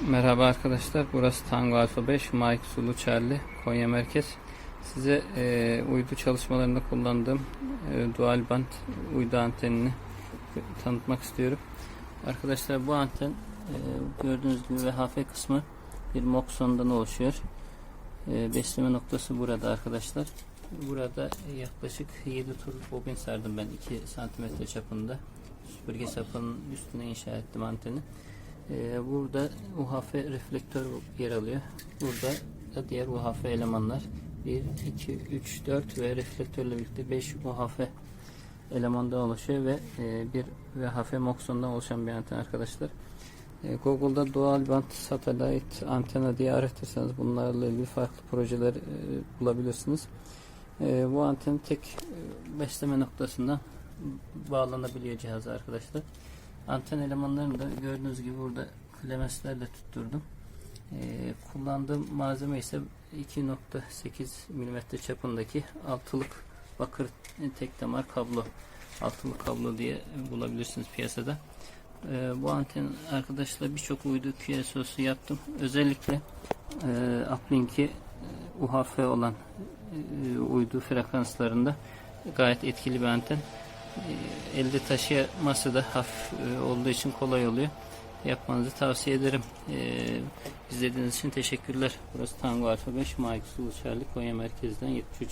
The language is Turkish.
Merhaba arkadaşlar. Burası Tango Alfa 5 Mike Zulu Charlie Konya Merkez. Size e, uydu çalışmalarında kullandığım e, dual band uydu antenini tanıtmak istiyorum. Arkadaşlar bu anten e, gördüğünüz gibi VHF kısmı bir Moxon'dan oluşuyor. E, besleme noktası burada arkadaşlar. Burada yaklaşık 7 tur bobin sardım ben 2 santimetre çapında. Süpürge sapının üstüne inşa ettim anteni. Ee, burada UHF reflektör yer alıyor. Burada da diğer UHF elemanlar 1, 2, 3, 4 ve reflektörle birlikte 5 UHF elemandan oluşuyor ve e, bir VHF Moxon'dan oluşan bir anten arkadaşlar. E, Google'da Dual Band Satellite Antena diye aratırsanız bunlarla ilgili farklı projeler e, bulabilirsiniz. E, bu anten tek e, besleme noktasından bağlanabiliyor cihaza arkadaşlar. Anten elemanlarını da gördüğünüz gibi burada klemeslerle tutturdum. Ee, kullandığım malzeme ise 2.8 mm çapındaki altılık bakır tek damar kablo. Altılık kablo diye bulabilirsiniz piyasada. Ee, bu anten arkadaşlar birçok uydu QSO'su yaptım. Özellikle e, uplink'i e, UHF olan e, uydu frekanslarında gayet etkili bir anten. E, elde taşıması da hafif e, olduğu için kolay oluyor. Yapmanızı tavsiye ederim. E, izlediğiniz için teşekkürler. Burası Tango Alfa 5 Mike Sulu Konya merkezden 73.